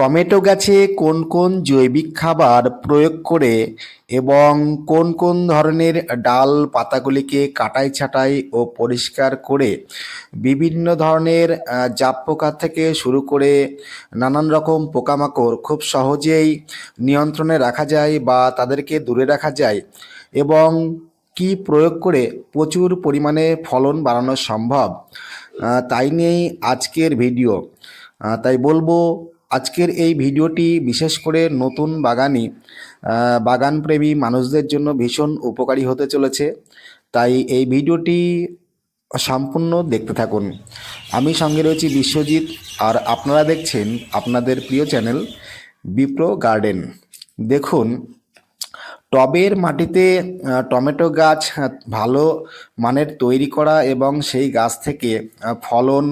Tomato গাছে কোন কোন জৈবিক খাবার প্রয়োগ করে এবং কোন কোন ধরনের ডাল পাতাগুলিকে কাটাই ছাঁটাই ও পরিষ্কার করে বিভিন্ন ধরনের জাপ পোকা থেকে শুরু করে নানান রকম পোকামাকড় খুব সহজেই নিয়ন্ত্রণে রাখা যায় বা তাদেরকে দূরে রাখা যায় এবং কি প্রয়োগ করে প্রচুর পরিমাণে ফলন বাড়ানো সম্ভব। তাই নিয়েই আজকের ভিডিও। তাই বলব আজকের এই ভিডিওটি বিশেষ করে নতুন বাগানি বাগানপ্রেমী মানুষদের জন্য ভীষণ উপকারী হতে চলেছে। তাই এই ভিডিওটি সম্পূর্ণ দেখতে থাকুন। আমি সঙ্গে রয়েছি বিশ্বজিৎ আর আপনারা দেখছেন আপনাদের প্রিয় চ্যানেল বিপ্রো গার্ডেন। দেখুন টবের মাটিতে টমেটো গাছ ভালো মানের তৈরি করা এবং সেই গাছ থেকে ফলন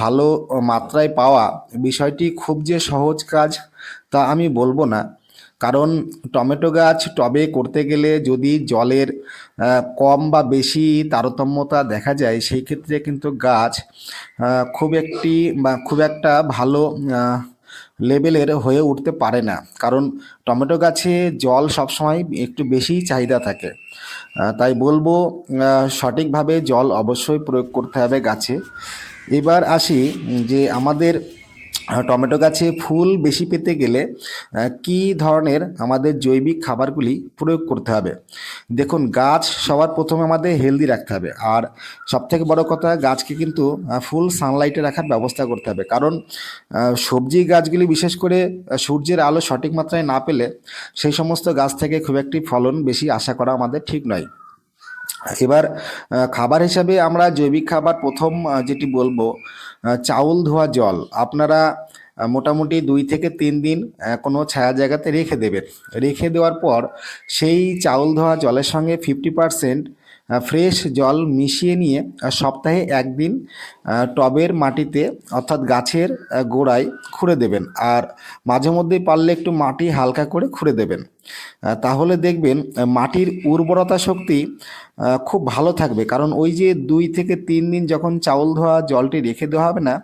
ভালো মাত্রায় পাওয়া বিষয়টি খুব যে সহজ কাজ তা আমি বলব না। কারণ টমেটো গাছ টবে করতে গেলে যদি জলের কম বা বেশি তারতম্যতা দেখা যায়, সেই ক্ষেত্রে কিন্তু গাছ খুব একটি বা খুব একটা ভালো লেভেলের হয়ে উঠতে পারে না। কারণ টমেটো গাছে জল সবসময় একটু বেশি চাহিদা থাকে। তাই বলব সঠিকভাবে জল অবশ্যই প্রয়োগ করতে হবে গাছে। এবার আসি যে আমাদের টমেটো গাছে ফুল বেশি পেতে গেলে কি ধরনের আমাদের জৈবিক খাবারগুলি প্রয়োগ করতে হবে? দেখুন, গাছ সবার প্রথমে আমাদের হেলদি রাখতে হবে। আর সবথেকে বড় কথা, গাছকে কিন্তু ফুল সানলাইটে রাখার ব্যবস্থা করতে হবে। কারণ সবজি গাছগুলি বিশেষ করে সূর্যের আলো সঠিক মাত্রায় না পেলে, সেই সমস্ত গাছ থেকে খুব একটি ফলন বেশি আশা করা আমাদের ঠিক নয়। এবার খাবার হিসাবে আমরা জৈবিক খাবার প্রথম যেটি বলব চাউল ধোয়া জল। আপনারা মোটামুটি দুই থেকে তিন দিন কোনো ছায়া জায়গাতে রেখে দেবেন। রেখে দেওয়ার পর সেই চাউল ধোয়া জলের সঙ্গে ফিফটি পারসেন্ট ফ্রেশ জল মিশিয়ে নিয়ে সপ্তাহে একদিন টবের মাটিতে, অর্থাৎ গাছের গোড়ায় খুঁড়ে দেবেন। আর মাঝে মধ্যে পারলে একটু মাটি হালকা করে খুঁড়ে দেবেন। তাহলে দেখবেন মাটির উর্বরতা শক্তি খুব ভালো থাকবে। কারণ ওই যে দুই থেকে তিন দিন যখন চাউল ধোয়া জলটি রেখে দেওয়া হবে না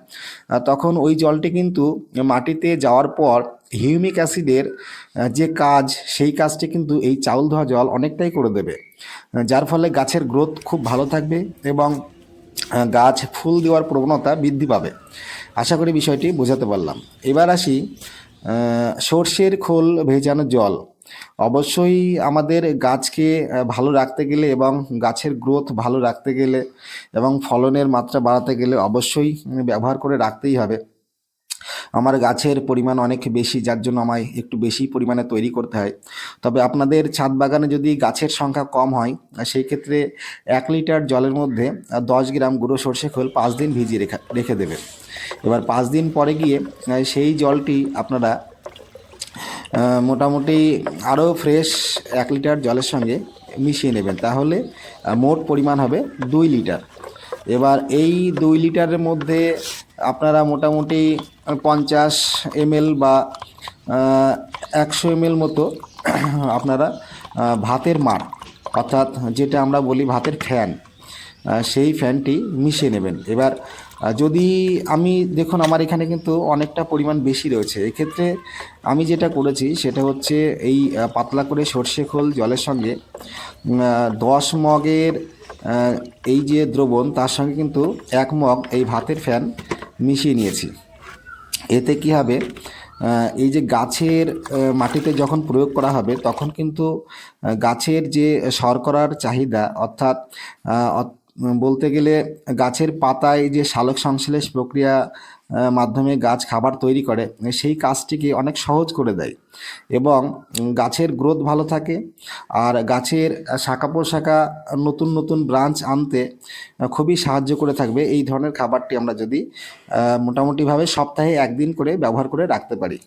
তখন ওই জলটি কিন্তু মাটিতে যাওয়ার পর হিউমিক অ্যাসিডের যে কাজ, সেই কাজটি কিন্তু এই চাউল ধোয়া জল অনেকটাই করে দেবে। যার ফলে গাছের গ্রোথ খুব ভালো থাকবে এবং গাছ ফুল দেওয়ার প্রবণতা বৃদ্ধি পাবে। আশা করি বিষয়টি বোঝাতে পারলাম। এবার আসি সর্ষের খোল ভেজানো জল। অবশ্যই আমাদের গাছকে ভালো রাখতে গেলে এবং গাছের গ্রোথ ভালো রাখতে গেলে এবং ফলনের মাত্রা বাড়াতে গেলে অবশ্যই ব্যবহার করে রাখতেই হবে। আমার গাছের পরিমাণ অনেক বেশি, যার জন্য আমায় একটু বেশি পরিমাণে তৈরি করতে হয়। তবে আপনাদের ছাদ বাগানে যদি গাছের সংখ্যা কম হয় সেই ক্ষেত্রে এক লিটার জলের মধ্যে দশ গ্রাম গুঁড়ো সর্ষে খোল পাঁচ দিন ভিজিয়ে রেখা, রেখে দেবেন। এবার পাঁচ দিন পরে গিয়ে সেই জলটি আপনারা মোটামুটি আরও ফ্রেশ এক লিটার জলের সঙ্গে মিশিয়ে নেবেন। তাহলে মোট পরিমাণ হবে দুই লিটার। এবার এই দুই লিটারের মধ্যে আপনারা মোটামুটি পঞ্চাশ এমএল বা একশো এমএল মতো আপনারা ভাতের মার অর্থাৎ যেটা আমরা বলি ভাতের ফ্যান সেই ফ্যানটি মিশিয়ে নেবেন। এবার যদি আমি, দেখুন আমার এখানে কিন্তু অনেকটা পরিমাণ বেশি রয়েছে। এক্ষেত্রে আমি যেটা করেছি, সেটা হচ্ছে এই পাতলা করে সর্ষে খোল জলের সঙ্গে দশ মগের এই যে দ্রবণ, তার সঙ্গে কিন্তু এক মগ এই ভাতের ফ্যান মিশিয়ে নিয়েছি। এতে কি হবে? এই যে গাছের মাটিতে যখন প্রয়োগ করা হবে, তখন কিন্তু গাছের যে শর্করার চাহিদা, অর্থাৎ বলতে গেলে গাছের পাতায় যে সালোক সংশ্লেষ প্রক্রিয়া মাধ্যমে গাছ খাবার তৈরি করে সেই কাজটিকে অনেক সহজ করে দেয়। এবং গাছের গ্রোথ ভালো থাকে, আর গাছের শাখা প্রশাখা নতুন নতুন ব্রাঞ্চ আনতে খুবই সাহায্য করে থাকবে। এই ধরনের খাবারটি আমরা যদি মোটামুটিভাবে সপ্তাহে একদিন করে ব্যবহার করে রাখতে পারি।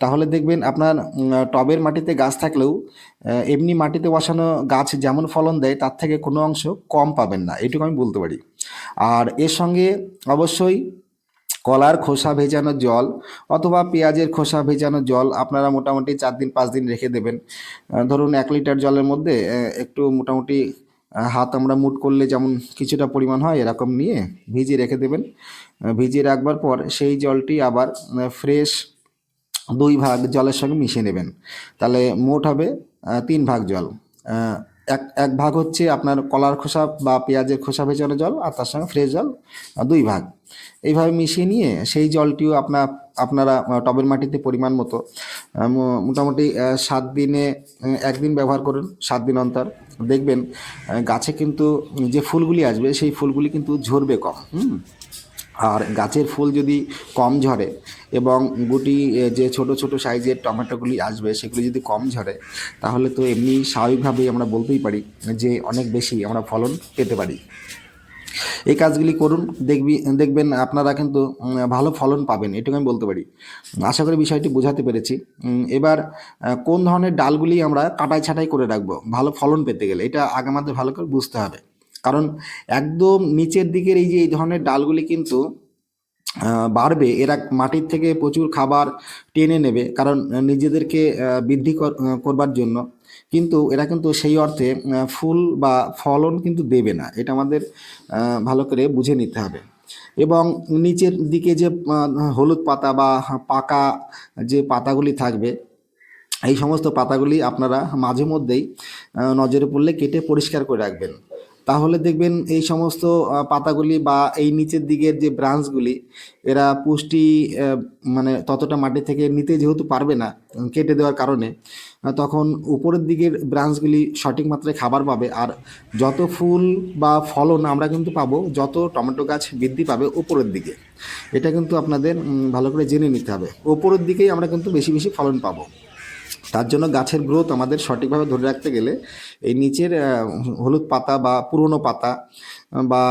তাহলে দেখবেন আপনার টবের মাটিতে গাছ থাকলেও এমনি মাটিতে বসানো গাছ যেমন ফলন দেয়, তার থেকে কোনো অংশ কম পাবেন না। এটুকু আমি বলতে পারি। আর এর সঙ্গে অবশ্যই কলার খোসা ভেজানো জল অথবা পেঁয়াজের খোসা ভেজানো জল আপনারা মোটামুটি চার দিন, পাঁচ দিন রেখে দেবেন। ধরুন এক লিটার জলের মধ্যে একটু মোটামুটি হাত আমরা মুট করলে যেমন কিছুটা পরিমাণ হয় এরকম নিয়ে ভিজিয়ে রেখে দেবেন। ভিজিয়ে রাখবার পর সেই জলটি আবার ফ্রেশ দুই ভাগ জলের সঙ্গে মিশিয়ে নেবেন। তাহলে মোট হবে তিন ভাগ জল। এক এক ভাগ হচ্ছে আপনার কলার খোসা বা পেঁয়াজের খোসা ভেজানো জল আর তার সঙ্গে ফ্রেশ জল দুই ভাগ। এইভাবে মিশিয়ে নিয়ে সেই জলটিও আপনার আপনারা টবের মাটিতে পরিমাণ মতো মোটামুটি সাত দিনে একদিন ব্যবহার করুন, সাত দিন অন্তর। দেখবেন গাছে কিন্তু যে ফুলগুলি আসবে, সেই ফুলগুলি কিন্তু ঝরবে কম, হুম? আর গাছের ফুল যদি কম ঝরে এবং গুটি যে ছোট ছোট সাইজের টমেটোগুলি আসবে, সেগুলি যদি কম ঝরে, তাহলে তো এমনি স্বাভাবিকভাবেই আমরা বলতেই পারি যে অনেক বেশি আমরা ফলন পেতে পারি। এই কাজগুলি করুন, দেখবি, দেখবেন আপনারা কিন্তু ভালো ফলন পাবেন এটুকু আমি বলতে পারি। আশা করি বিষয়টি বোঝাতে পেরেছি। এবার কোন ধরনের ডালগুলি আমরা কাটাই ছাঁটাই করে রাখব, ভালো ফলন পেতে গেলে, এটা আগে আমাদের ভালো করে বুঝতে হবে। কারণ একদম নিচের দিকের এই যে এই ধরনের ডালগুলি কিন্তু বাড়বে। এরা মাটির থেকে প্রচুর খাবার টেনে নেবে, কারণ নিজেদেরকে বৃদ্ধি কর- করবার জন্য। কিন্তু এরা কিন্তু সেই অর্থে ফুল বা ফলন কিন্তু দেবে না। এটা আমাদের ভালো করে বুঝে নিতে হবে। এবং নিচের দিকে যে হলুদ পাতা বা পাকা যে পাতাগুলি থাকবে, এই সমস্ত পাতাগুলি আপনারা মাঝে মধ্যেই নজরে পড়লে কেটে পরিষ্কার করে রাখবেন। তাহলে দেখবেন এই সমস্ত পাতাগুলি বা এই নিচের দিকের যে ব্রাঞ্চগুলি, এরা পুষ্টি মানে ততটা মাটি থেকে নিতে যেহেতু পারবে না কেটে দেওয়ার কারণে তখন উপরের দিকের ব্রাঞ্চগুলি সঠিক মাত্রায় খাবার পাবে। আর যত ফুল বা ফলন আমরা কিন্তু পাবো, যত টমেটো গাছ বৃদ্ধি পাবে উপরের দিকে। এটা কিন্তু আপনাদের ভালো করে জেনে নিতে হবে। উপরের দিকেই আমরা কিন্তু বেশি বেশি ফলন পাবো। তার জন্য গাছের গ্রোথ আমাদের সঠিকভাবে ধরে রাখতে গেলে এই নিচের হলুদ পাতা বা পুরনো পাতা বা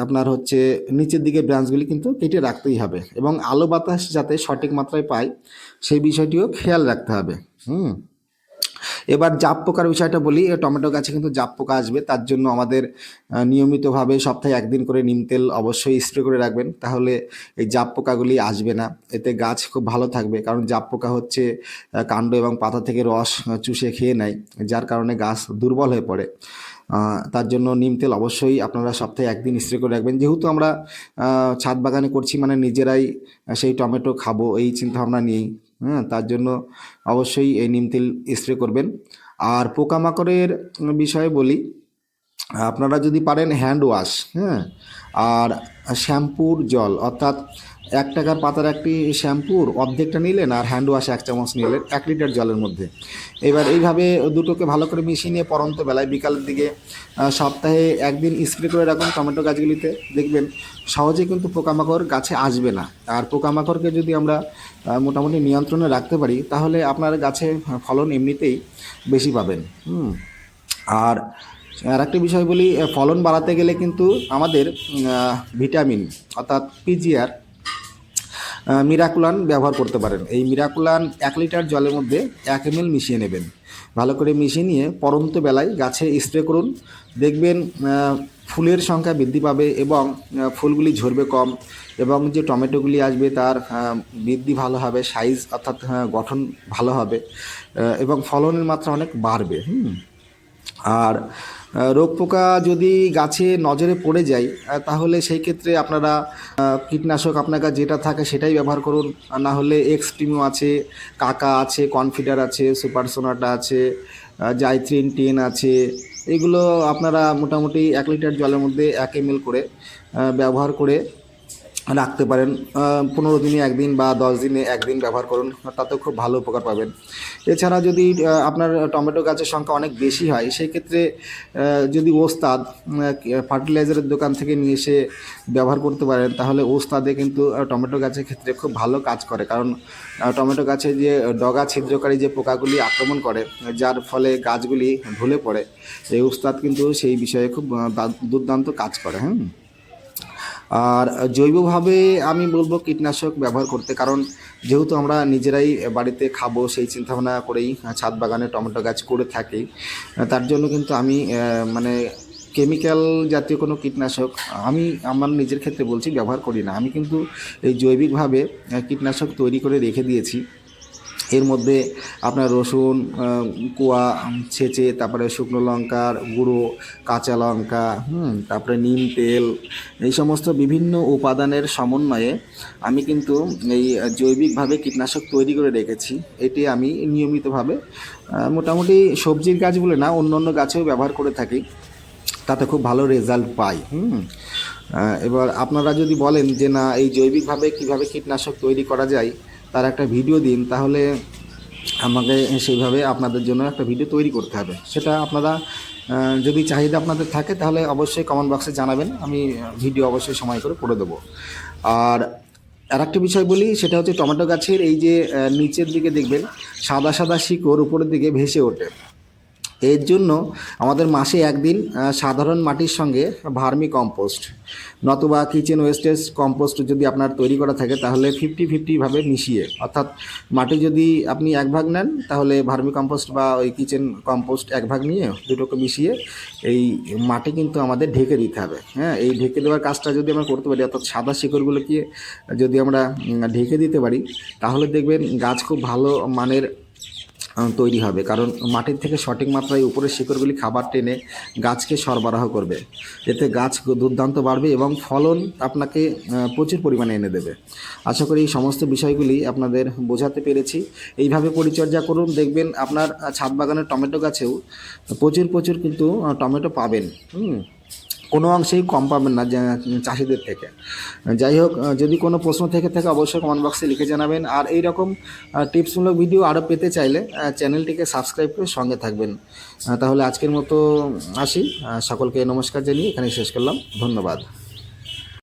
আপনার হচ্ছে নিচের দিকে ব্রাঞ্চগুলি কিন্তু কেটে রাখতেই হবে এবং আলো বাতাস যাতে সঠিক মাত্রায় পায় সেই বিষয়টিও খেয়াল রাখতে হবে। হুম। এবার জাপ পোকার বিষয়টা বলি টমেটো গাছে কিন্তু জাপ পোকা আসবে, তার জন্য আমাদের নিয়মিতভাবে সপ্তাহে একদিন করে নিম তেল অবশ্যই স্প্রে করে রাখবেন, তাহলে এই জাপ পোকাগুলি আসবে না, এতে গাছ খুব ভালো থাকবে, কারণ জাপ পোকা হচ্ছে কাণ্ড এবং পাতা থেকে রস চুষে খেয়ে নেয়, যার কারণে গাছ দুর্বল হয়ে পড়ে তার জন্য নিম তেল অবশ্যই আপনারা সপ্তাহে একদিন স্প্রে করে রাখবেন, যেহেতু আমরা ছাদ বাগানে করছি মানে নিজেরাই সেই টমেটো খাব, এই চিন্তাভাবনা নিয়েই। হ্যাঁ তার জন্য অবশ্যই এই নিম তেল স্প্রে করবেন। আর পোকামাকড়ের বিষয়ে বলি, আপনারা যদি পারেন হ্যান্ড ওয়াশ হ্যাঁ আর শ্যাম্পুর জল, অর্থাৎ এক টাকার পাতার একটি শ্যাম্পুর অর্ধেকটা নিলেন আর হ্যান্ড ওয়াশ এক চামচ নিলেন এক লিটার জলের মধ্যে। এবার এইভাবে দুটোকে ভালো করে মিশিয়ে নিয়ে পরন্ত বেলায় বিকালের দিকে সপ্তাহে একদিন স্প্রে করে রাখুন টমেটো গাছগুলিতে। দেখবেন সহজে কিন্তু পোকামাকড় গাছে আসবে না। আর পোকামাকড়কে যদি আমরা মোটামুটি নিয়ন্ত্রণে রাখতে পারি, তাহলে আপনার গাছে ফলন এমনিতেই বেশি পাবেন। হুম। আর আর একটা বিষয় বলি ফলন বাড়াতে গেলে কিন্তু আমাদের ভিটামিন অর্থাৎ পিজিআর মিরাকুলান ব্যবহার করতে পারেন। এই মিরাকুলান এক লিটার জলের মধ্যে এক এম মিশিয়ে নেবেন। ভালো করে মিশিয়ে নিয়ে পরন্ত বেলায় গাছে স্প্রে করুন। দেখবেন ফুলের সংখ্যা বৃদ্ধি পাবে এবং ফুলগুলি ঝরবে কম এবং যে টমেটোগুলি আসবে তার বৃদ্ধি ভালো হবে সাইজ অর্থাৎ গঠন ভালো হবে এবং ফলনের মাত্রা অনেক বাড়বে। হুম। আর রোগ পোকা যদি গাছে নজরে পড়ে যায় তাহলে সেই ক্ষেত্রে আপনারা কীটনাশক আপনার কাছে যেটা থাকে সেটাই ব্যবহার করুন। না হলে এক্সট্রিমও আছে, কাকা আছে, কনফিডার আছে সুপারসোনাটা আছে জাইথ্রিন টেন আছে। এগুলো আপনারা মোটামুটি এক লিটার জলের মধ্যে এক এম করে ব্যবহার করে রাখতে পারেন পনেরো দিনে একদিন বা দশ দিনে একদিন ব্যবহার করুন, তাতেও খুব ভালো উপকার পাবেন। এছাড়া যদি আপনার টমেটো গাছের সংখ্যা অনেক বেশি হয় সেই ক্ষেত্রে যদি ওস্তাদ ফার্টিলাইজারের দোকান থেকে নিয়ে এসে ব্যবহার করতে পারেন, তাহলে ওস্তাদে কিন্তু টমেটো গাছের ক্ষেত্রে খুব ভালো কাজ করে। কারণ টমেটো গাছে যে ডগা, ছিদ্রকারী যে পোকাগুলি আক্রমণ করে, যার ফলে গাছগুলি ঢলে পড়ে এই ওস্তাদ কিন্তু সেই বিষয়ে খুব দুর্দান্ত কাজ করে হ্যাঁ? আর জৈবভাবে আমি বলব কীটনাশক ব্যবহার করতে, কারণ যেহেতু আমরা নিজেরাই বাড়িতে খাব, সেই চিন্তাভাবনা করেই ছাদ বাগানে টমেটো গাছ করে থাকি, তার জন্য কিন্তু আমি মানে কেমিক্যাল জাতীয় কোনো কীটনাশক আমি আমার নিজের ক্ষেত্রে বলছি ব্যবহার করি না। আমি কিন্তু এই জৈবিকভাবে কীটনাশক তৈরি করে রেখে দিয়েছি। এর মধ্যে আপনার রসুন কোয়া, ছেঁচে, তারপরে শুকনো লঙ্কার গুঁড়ো, কাঁচা লঙ্কা, হুম, তারপরে নিম তেল, এই সমস্ত বিভিন্ন উপাদানের সমন্বয়ে আমি কিন্তু এই জৈবিকভাবে কীটনাশক তৈরি করে রেখেছি। এটি আমি নিয়মিতভাবে মোটামুটি সবজির গাছ বলে না, অন্য অন্য গাছেও ব্যবহার করে থাকি। তাতে খুব ভালো রেজাল্ট পাই, হুম। এবার আপনারা যদি বলেন যে না, এই জৈবিকভাবে কীভাবে কীটনাশক তৈরি করা যায় তার একটা ভিডিও দিন, তাহলে আমাকে সেইভাবে আপনাদের জন্য একটা ভিডিও তৈরি করতে হবে। সেটা আপনারা যদি চাহিদা আপনাদের থাকে, তাহলে অবশ্যই কমেন্ট বক্সে জানাবেন। আমি ভিডিও অবশ্যই সময় করে করে দেবো। আর আর একটা বিষয় বলি, সেটা হচ্ছে টমেটো গাছের এই যে নিচের দিকে দেখবেন, সাদা সাদা শিকড় উপরের দিকে ভেসে ওঠে। এর জন্য আমাদের মাসে একদিন সাধারণ মাটির সঙ্গে ভার্মি কম্পোস্ট, নতুবা কিচেন ওয়েস্টেজ কম্পোস্ট যদি আপনার তৈরি করা থাকে, তাহলে ফিফটি ফিফটিভাবে মিশিয়ে, অর্থাৎ মাটি যদি আপনি এক ভাগ নেন, তাহলে ভার্মি কম্পোস্ট বা ওই কিচেন কম্পোস্ট এক ভাগ নিয়ে দুটোকে মিশিয়ে এই মাটি কিন্তু আমাদের ঢেকে দিতে হবে। হ্যাঁ এই ঢেকে দেওয়ার কাজটা যদি আমরা করতে পারি, অর্থাৎ সাদা শিকড়গুলোকে যদি আমরা ঢেকে দিতে পারি, তাহলে দেখবেন গাছ খুব ভালো মানের তৈরি হবে। কারণ মাটির থেকে সঠিক মাত্রায় উপরের শিকড়গুলি খাবার টেনে গাছকে সরবরাহ করবে। এতে গাছ দুর্দান্ত বাড়বে এবং ফলন আপনাকে প্রচুর পরিমাণে এনে দেবে। আশা করি এই সমস্ত বিষয়গুলি আপনাদের বোঝাতে পেরেছি। এইভাবে পরিচর্যা করুন, দেখবেন আপনার ছাদ বাগানের টমেটো গাছেও প্রচুর প্রচুর কিন্তু টমেটো পাবেন। হুম। কোনো অংশেই কম পাবেন না চাষিদের থেকে। যাই হোক যদি কোনো প্রশ্ন থেকে থাকে অবশ্যই কমেন্ট বক্সে লিখে জানাবেন। আর এই রকম টিপসমূলক ভিডিও আরও পেতে চাইলে চ্যানেলটিকে সাবস্ক্রাইব করে সঙ্গে থাকবেন। তাহলে আজকের মতো আসি। সকলকে নমস্কার জানিয়ে এখানে শেষ করলাম। ধন্যবাদ।